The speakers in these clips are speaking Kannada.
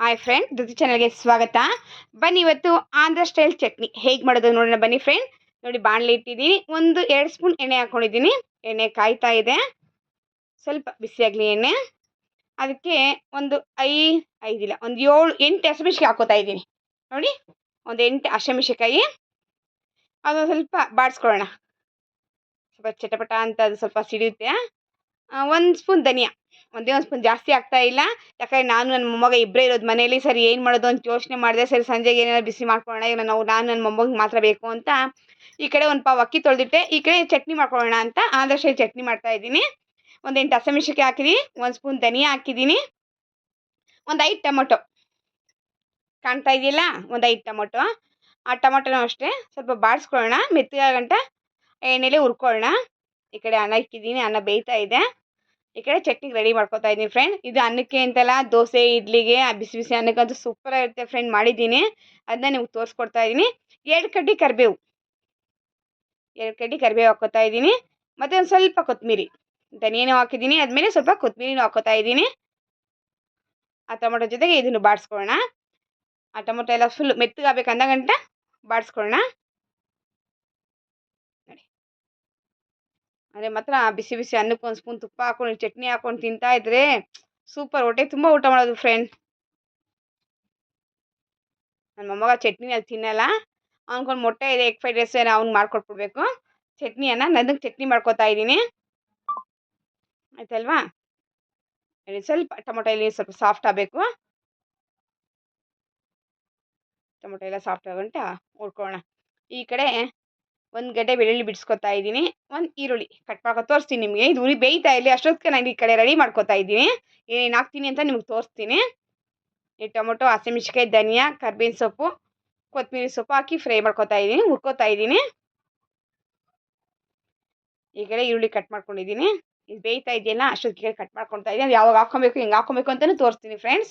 ಹಾಯ್ ಫ್ರೆಂಡ್ ಧೃತಿ ಚಾನಲ್ಗೆ ಸ್ವಾಗತ. ಬನ್ನಿ ಇವತ್ತು ಆಂಧ್ರ ಸ್ಟೈಲ್ ಚಟ್ನಿ. ಹೇಗೆ ಮಾಡೋದು ನೋಡೋಣ ಬನ್ನಿ ಫ್ರೆಂಡ್ ನೋಡಿ ಬಾಣಲೆ ಇಟ್ಟಿದ್ದೀನಿ. ಒಂದು, ಎರಡು ಸ್ಪೂನ್ ಎಣ್ಣೆ ಹಾಕ್ಕೊಂಡಿದ್ದೀನಿ ಎಣ್ಣೆ ಕಾಯ್ತಾ ಇದೆ. ಸ್ವಲ್ಪ ಬಿಸಿಯಾಗಲಿ ಎಣ್ಣೆ. ಅದಕ್ಕೆ ಒಂದು ಐ ಐದಿಲ್ಲ ಒಂದು ಏಳು, ಎಂಟು ಹಸಿಮೆಣ್ಸಿಗೆ ಹಾಕೋತಾ ಇದ್ದೀನಿ. ನೋಡಿ, ಒಂದು ಎಂಟು ಹಸಿಮೆಣ್ಸಿಕಾಯಿ ಅದು ಸ್ವಲ್ಪ ಬಾಡಿಸ್ಕೊಳ್ಳೋಣ. ಸ್ವಲ್ಪ ಚಟಪಟ ಅಂತ ಅದು ಸ್ವಲ್ಪ ಸಿಡಿಯುತ್ತೆ. ಒಂದು ಸ್ಪೂನ್ ಧನಿಯಾ. ಒಂದೇ ಒಂದು ಸ್ಪೂನ್ ಜಾಸ್ತಿ ಆಗ್ತಾ ಇಲ್ಲ. ಯಾಕಂದರೆ ನಾನು ನನ್ನ ಮೊಮ್ಮಗ ಇಬ್ಬರೇ ಇರೋದು ಮನೇಲಿ ಸರಿ, ಏನು ಮಾಡೋದು? ಅಂತ ಯೋಚನೆ ಮಾಡಿದೆ, ಸರಿ, ಸಂಜೆಗೆ ಏನಾದ್ರು ಬಿಸಿ ಮಾಡ್ಕೊಳ್ಳೋಣ ಈಗ ನಾವು, ನಾನು ನನ್ನ ಮೊಮ್ಮಗಿಗೆ ಮಾತ್ರ ಬೇಕು ಅಂತ ಈ ಕಡೆ ಒಂದು ಪಾವು ಅಕ್ಕಿ ತೊಳೆದಿಟ್ಟೆ. ಈ ಕಡೆ ಚಟ್ನಿ ಮಾಡ್ಕೊಳ್ಳೋಣ ಅಂತ ಸ್ಟೈಲ್ ಚಟ್ನಿ ಮಾಡ್ತಾ ಇದ್ದೀನಿ. ಒಂದು ಎಂಟು ಹಸಿಮೆಣ್ಸಿಕಾಯಿ ಹಾಕಿದ್ದೀನಿ ಒಂದು ಸ್ಪೂನ್ ಧನಿಯಾ ಹಾಕಿದ್ದೀನಿ ಒಂದು ಐದು ಟೊಮೊಟೊ. ಕಾಣ್ತಾ ಇದೆಯಲ್ಲ, ಒಂದು ಐದು ಟೊಮೊಟೊ. ಆ ಟೊಮೊಟೊನೂ ಅಷ್ಟೇ. ಸ್ವಲ್ಪ ಬಾಡಿಸ್ಕೊಳ್ಳೋಣ ಮೆತ್ತಗಾಗಂಟ ಎಣ್ಣೆಲೆ ಹುರ್ಕೊಳ್ಳೋಣ. ಈ ಕಡೆ ಅನ್ನ ಇಕ್ಕಿದ್ದೀನಿ ಅನ್ನ ಬೇಯ್ತಾ ಇದೆ. ಈ ಕಡೆ ಚಟ್ನಿಗೆ ರೆಡಿ ಮಾಡ್ಕೊತಾ ಇದ್ದೀನಿ ಫ್ರೆಂಡ್ ಇದು ಅನ್ನಕ್ಕೆ ಅಂತಲ್ಲ ದೋಸೆ, ಇಡ್ಲಿಗೆ ಬಿಸಿ ಬಿಸಿ ಅನ್ನಕ್ಕಂತೂ ಸೂಪರ್ ಆಗಿರುತ್ತೆ ಫ್ರೆಂಡ್ ಮಾಡಿದ್ದೀನಿ. ಅದನ್ನ ನಿಮ್ಗೆ ತೋರಿಸ್ಕೊಡ್ತಾ ಇದ್ದೀನಿ. ಎರಡು ಕಡ್ಡಿ ಕರಿಬೇವು. ಎರಡು ಕಡ್ಡಿ ಕರಿಬೇವು ಹಾಕೋತಾ ಇದ್ದೀನಿ. ಮತ್ತು ಒಂದು ಸ್ವಲ್ಪ ಕೊತ್ತಂಬರಿ ಧನಿಯನೂ ಹಾಕಿದ್ದೀನಿ. ಆದಮೇಲೆ ಸ್ವಲ್ಪ ಕೊತ್ತಂಬರಿನೂ ಹಾಕೋತಾ ಇದ್ದೀನಿ. ಆ ಟೊಮೊಟೊ ಜೊತೆಗೆ ಇದನ್ನು ಬಾಡಿಸ್ಕೊಳ್ಳೋಣ. ಆ ಟೊಮೊಟೊ ಎಲ್ಲ ಫುಲ್ ಮೆತ್ತಗಾಗಬೇಕಂದ ಗಂಟ ಬಾಡಿಸ್ಕೊಳ್ಳೋಣ. ಅಂದರೆ ಮಾತ್ರ ಬಿಸಿ ಬಿಸಿ ಅನ್ನಕ್ಕೆ ಒಂದು ಸ್ಪೂನ್ ತುಪ್ಪ ಹಾಕೊಂಡು ಚಟ್ನಿ ಹಾಕೊಂಡು ತಿಂತಾ ಇದ್ರೆ ಸೂಪರ್. ಹೊಟ್ಟೆ ತುಂಬ ಊಟ ಮಾಡೋದು ಫ್ರೆಂಡ್ ನನ್ನ ಮೊಮ್ಮಗ ಚಟ್ನಿ ಅಲ್ಲಿ ತಿನ್ನಲ್ಲ. ಅವ್ನ್ಕೊಂಡು ಮೊಟ್ಟೆ ಇದೆ ಎಗ್ ಫ್ರೈಡ್ ರೈಸ್ ಏನೋ ಅವ್ನಿಗೆ ಮಾಡ್ಕೊಟ್ಬಿಡ್ಬೇಕು. ಚಟ್ನಿಯನ್ನು ನನಗೆ ಚಟ್ನಿ ಮಾಡ್ಕೊತಾ ಇದ್ದೀನಿ. ಆಯ್ತಲ್ವಾ? ಸ್ವಲ್ಪ ಟೊಮೊಟೊ ಇಲ್ಲಿ ಸ್ವಲ್ಪ ಸಾಫ್ಟ್ ಆಗಬೇಕು. ಟೊಮೊಟೊ ಎಲ್ಲ ಸಾಫ್ಟ್ ಆಗೋಂಟ ಉಳ್ಕೊಳ್ಳೋಣ ಈ ಕಡೆ ಒಂದು ಗಡ್ಡೆ ಬೆಳ್ಳುಳ್ಳಿ ಬಿಡಿಸ್ಕೊತಾ ಇದ್ದೀನಿ. ಒಂದು ಈರುಳ್ಳಿ ಕಟ್ ಮಾಡ್ಕೊ ತೋರಿಸ್ತೀನಿ ನಿಮಗೆ. ಇದು ಉರಿ ಬೇಯ್ತಾ ಇರಲಿ ಅಷ್ಟೊತ್ತಿಗೆ ನಾನು ಈ ಕಡೆ ರೆಡಿ ಮಾಡ್ಕೊತಾ ಇದ್ದೀನಿ. ಏನೇನು ಹಾಕ್ತೀನಿ ಅಂತ ನಿಮ್ಗೆ ತೋರಿಸ್ತೀನಿ. ಈ ಟೊಮೊಟೊ ಹಸಿಮೆಣ್ಸಿಕಾಯಿ ಧನಿಯಾ, ಕರ್ಬೇವಿನ ಸೊಪ್ಪು ಕೊತ್ತಂಬರಿ ಸೊಪ್ಪು ಹಾಕಿ ಫ್ರೈ ಮಾಡ್ಕೊತಾ ಇದ್ದೀನಿ, ಹುರ್ಕೋತಾ ಇದ್ದೀನಿ. ಈ ಕಡೆ ಈರುಳ್ಳಿ ಕಟ್ ಮಾಡ್ಕೊಂಡಿದ್ದೀನಿ. ಇದು ಬೇಯ್ತಾ ಇದೆಯಲ್ಲ ಅಷ್ಟೊತ್ತಿಗೆ ಕಟ್ ಮಾಡ್ಕೊತಾ ಇದ್ದೀನಿ. ಯಾವಾಗ ಹಾಕ್ಕೊಬೇಕು, ಹಿಂಗೆ ಹಾಕೊಬೇಕು ಅಂತಲೂ ತೋರಿಸ್ತೀನಿ ಫ್ರೆಂಡ್ಸ್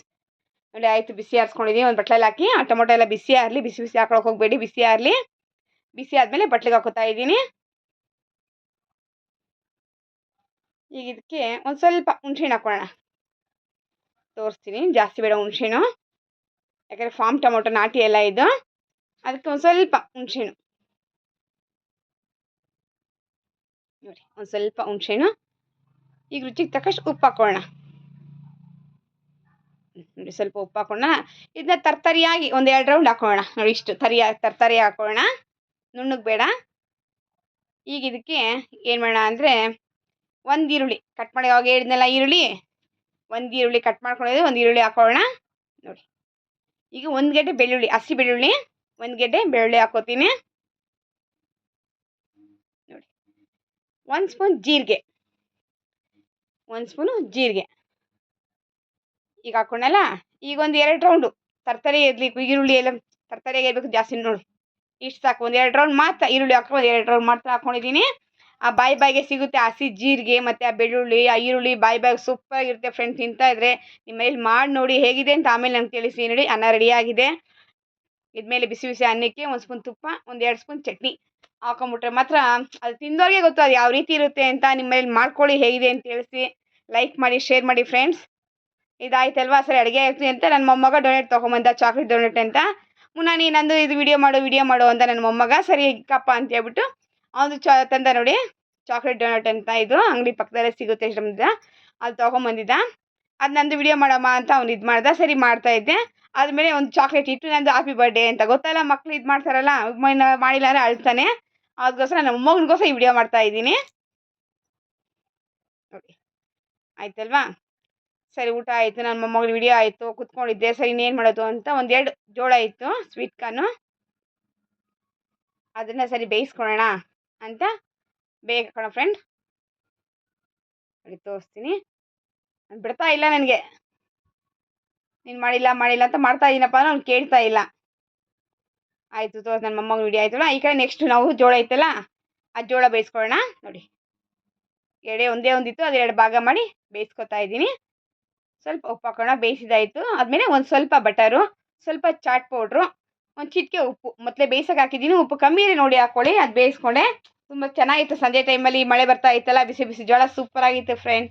ನೋಡಿ, ಆಯಿತು, ಬಿಸಿ ಆರಿಸ್ಕೊಂಡಿದ್ದೀನಿ. ಒಂದು ಬಟ್ಲಲ್ಲಿ ಹಾಕಿ, ಆ ಟೊಮೊಟೊ ಎಲ್ಲ ಬಿಸಿ ಆಗಲಿ ಬಿಸಿ ಬಿಸಿ ಹಾಕೊಳಕ್ಕೆ ಹೋಗಬೇಡಿ, ಬಿಸಿ ಆಗಲಿ ಬಿಸಿ ಆದಮೇಲೆ ಬಟ್ಲಿಗೆ ಹಾಕೋತಾ ಇದ್ದೀನಿ. ಈಗ ಇದಕ್ಕೆ ಒಂದು ಸ್ವಲ್ಪ ಹುಣ್ಸೆಹಣ್ಣು ಹಾಕೋಣ ತೋರಿಸ್ತೀನಿ, ಜಾಸ್ತಿ ಬೇಡ ಹುಣ್ಸೆಹಣ್ಣು. ಯಾಕಂದರೆ ಫಾರ್ಮ್ ಟೊಮೊಟೊ ನಾಟಿ ಎಲ್ಲ ಇದು. ಅದಕ್ಕೆ ಒಂದು ಸ್ವಲ್ಪ ಹುಣ್ಸೆಹಣ್ಣು. ನೋಡಿ, ಒಂದು ಸ್ವಲ್ಪ ಹುಣ್ಸೆಹಣ್ಣು. ಈಗ ರುಚಿಗೆ ತಕ್ಕಷ್ಟು ಉಪ್ಪು ಹಾಕೋಣ ನೋಡಿ ಸ್ವಲ್ಪ ಉಪ್ಪು ಹಾಕೋಣ ಇದನ್ನ ತರ್ತರಿಯಾಗಿ ಒಂದು ಎರಡು ರೌಂಡ್ ಹಾಕೋಣ ನೋಡಿ ಇಷ್ಟು ತರಿಯಾಗಿ ತರ್ತರಿ ಹಾಕೋಣ ನುಣ್ಣಗೆ ಬೇಡ. ಈಗ ಇದಕ್ಕೆ ಏನು ಮಾಡೋಣ ಅಂದರೆ ಒಂದು ಈರುಳ್ಳಿ ಕಟ್ ಮಾಡಿ ಅವಾಗ ಹೇಳಿದ್ನಲ್ಲ ಈರುಳ್ಳಿ? ಒಂದು ಈರುಳ್ಳಿ ಕಟ್ ಮಾಡ್ಕೊಳ್ಳೋದು ಒಂದು ಈರುಳ್ಳಿ ಹಾಕೊಳ್ಳೋಣ. ನೋಡಿ. ಈಗ ಒಂದು ಗಡ್ಡೆ ಬೆಳ್ಳುಳ್ಳಿ, ಹಸಿ ಬೆಳ್ಳುಳ್ಳಿ, ಒಂದು ಗಡ್ಡೆ ಬೆಳ್ಳುಳ್ಳಿ ಹಾಕೋತೀನಿ. ನೋಡಿ. ಒಂದು ಸ್ಪೂನ್ ಜೀರಿಗೆ. ಒಂದು ಸ್ಪೂನು ಜೀರಿಗೆ. ಈಗ ಹಾಕೊಂಡಲ್ಲ ಈಗ ಒಂದು ಎರಡು ರೌಂಡು ತರ್ತರಿ ಇರಲಿ ಈರುಳ್ಳಿ ಎಲ್ಲ ತರಕಾರಿ ಇರಬೇಕು ಜಾಸ್ತಿ ನೋಡಿ. ಇಷ್ಟು ಸಾಕು ಒಂದು ಎರಡು ರೌಂಡ್ ಮಾತ್ರ, ಈರುಳ್ಳಿ ಹಾಕೊಂಡು ಎರಡು ರೌಂಡ್ ಮಾತ್ರ ಹಾಕೊಂಡಿದ್ದೀನಿ ಆ ಬಾಯಿ ಬಾಯಿಗೆ ಸಿಗುತ್ತೆ ಹಸಿ ಜೀರಿಗೆ ಮತ್ತು ಆ ಬೆಳ್ಳುಳ್ಳಿ, ಆ ಈರುಳ್ಳಿ ಬಾಯಿ ಬಾಯಿಗೆ ಸೂಪರಾಗಿರುತ್ತೆ ಫ್ರೆಂಡ್ ತಿಂತಾ ಇದ್ರೆ ನಿಮ್ಮ ಮಾಡಿ ನೋಡಿ ಹೇಗಿದೆ ಅಂತ ಆಮೇಲೆ ನಂಗೆ ತಿಳಿಸಿ ನೋಡಿ, ಅನ್ನ ರೆಡಿಯಾಗಿದೆ ಇದ್ಮೇಲೆ ಬಿಸಿ ಬಿಸಿ ಅನ್ನಕ್ಕೆ ಒಂದು ಸ್ಪೂನ್ ತುಪ್ಪ, ಒಂದು ಎರಡು ಸ್ಪೂನ್ ಚಟ್ನಿ ಹಾಕೊಂಬಿಟ್ರೆ ಮಾತ್ರ ಅದು ತಿಂದವ್ರಿಗೆ ಗೊತ್ತು ಅದು ಯಾವ ರೀತಿ ಇರುತ್ತೆ ಅಂತ ನಿಮ್ಮ ಮಾಡ್ಕೊಳ್ಳಿ ಹೇಗಿದೆ ಅಂತ ತಿಳಿಸಿ. ಲೈಕ್ ಮಾಡಿ ಶೇರ್ ಮಾಡಿ ಫ್ರೆಂಡ್ಸ್ ಇದಾಯ್ತಲ್ವಾ? ಸರಿ ಅಡುಗೆ ಆಗ್ತೀನಿ ಅಂತ ನನ್ನ ಮೊಮ್ಮಗ ಡೊನೇಟ್ ತೊಗೊಂಬಂದ ಚಾಕ್ಲೇಟ್ ಡೊನೇಟ್ ಅಂತ. ಮುನ್ನಾನಿ ನೀನಂದು ಇದು ವಿಡಿಯೋ ಮಾಡು ವಿಡಿಯೋ ಮಾಡು ಅಂತ ನನ್ನ ಮೊಮ್ಮಗ ಸರಿ ಕಪ್ಪ ಅಂತ ಹೇಳ್ಬಿಟ್ಟು ಅವನು ಚಾ ತಂದ ನೋಡಿ ಚಾಕ್ಲೇಟ್ ಡೋನಟ್ ಅಂತ ಇದು ಅಂಗಡಿ ಪಕ್ಕದಲ್ಲೇ ಸಿಗುತ್ತೆ ಶ್ರಮದ. ಅದು ತೊಗೊಂಬಂದಿದ್ದ. ಅದು ನಂದು ವಿಡಿಯೋ ಮಾಡಮ್ಮ ಅಂತ ಅವ್ನು ಇದು ಮಾಡ್ದೆ, ಸರಿ ಮಾಡ್ತಾ ಇದ್ದೆ. ಆದಮೇಲೆ ಒಂದು ಚಾಕ್ಲೇಟ್ ಇಟ್ಟು ನಂದು ಹ್ಯಾಪಿ ಬರ್ಡೇ ಅಂತ. ಗೊತ್ತಲ್ಲ ಮಕ್ಳು ಇದು ಮಾಡ್ತಾರಲ್ಲ ಮಾಡಿಲ್ಲ ಅಂದರೆ ಅಳ್ತಾನೆ. ಅದಕ್ಕೋಸ್ಕರ ನಮ್ಮ ಮೊಮ್ಮಗನಿಗೋಸ್ಕರ ಈ ವಿಡಿಯೋ ಮಾಡ್ತಾ ಇದ್ದೀನಿ. ನೋಡಿ. ಆಯ್ತಲ್ವಾ? ಸರಿ, ಊಟ ಆಯಿತು ನನ್ನ ಮೊಮ್ಮಗಳ ವಿಡಿಯೋ ಆಯಿತು, ಕುತ್ಕೊಂಡಿದ್ದೆ, ಸರಿ, ಇನ್ನೇನು ಮಾಡೋದು? ಅಂತ ಒಂದೆರಡು ಜೋಳ ಇತ್ತು ಸ್ವೀಟ್ ಕಾರ್ನು ಅದನ್ನು ಸರಿ ಬೇಯಿಸ್ಕೊಳ್ಳೋಣ ಅಂತ ಬೇಗ ಕಣ ಫ್ರೆಂಡ್ ತೋರಿಸ್ತೀನಿ. ಬಿಡ್ತಾ ಇಲ್ಲ ನನಗೆ. ನೀನು ಮಾಡಿಲ್ಲ ಮಾಡಿಲ್ಲ ಅಂತ ಮಾಡ್ತಾ ಇದ್ದೀನಪ್ಪ ಅಂದ್ರೆ ಅವ್ನು ಕೇಳ್ತಾ ಇಲ್ಲ. ಆಯಿತು, ತೋರಿಸ್ ನನ್ನ ಮೊಮ್ಮಗ ವಿಡಿಯೋ ಆಯ್ತಲ್ಲ, ಈ ಕಡೆ ನೆಕ್ಸ್ಟ್ ನಾವು ಜೋಳ ಐತಲ್ಲ ಆ ಜೋಳ ಬೇಯಿಸ್ಕೊಳ್ಳೋಣ ನೋಡಿ. ಎಡೆ ಒಂದೇ ಒಂದಿತ್ತು ಅದು ಎರಡು ಭಾಗ ಮಾಡಿ ಬೇಯಿಸ್ಕೊತಾ ಇದ್ದೀನಿ. ಸ್ವಲ್ಪ ಉಪ್ಪು ಹಾಕೋಣ ಬೇಯಿಸಿದಾಯಿತು ಆದಮೇಲೆ ಒಂದು ಸ್ವಲ್ಪ ಬಟರು, ಸ್ವಲ್ಪ ಚಾಟ್ ಪೌಡ್ರು, ಒಂದು ಚಿಟಿಕೆ ಉಪ್ಪು. ಮೊದಲೇ ಬೇಯಿಸೋಕೆ ಹಾಕಿದ್ದೀನಿ. ಉಪ್ಪು ಕಮ್ಮಿ ಇದೆ ನೋಡಿ ಹಾಕ್ಕೊಳ್ಳಿ. ಅದು ಬೇಯಿಸ್ಕೊಂಡೆ. ತುಂಬ ಚೆನ್ನಾಗಿತ್ತು ಸಂಜೆ ಟೈಮಲ್ಲಿ ಮಳೆ ಬರ್ತಾ ಇತ್ತಲ್ಲ, ಬಿಸಿ ಬಿಸಿ ಜೋಳ ಸೂಪರಾಗಿತ್ತು ಫ್ರೆಂಡ್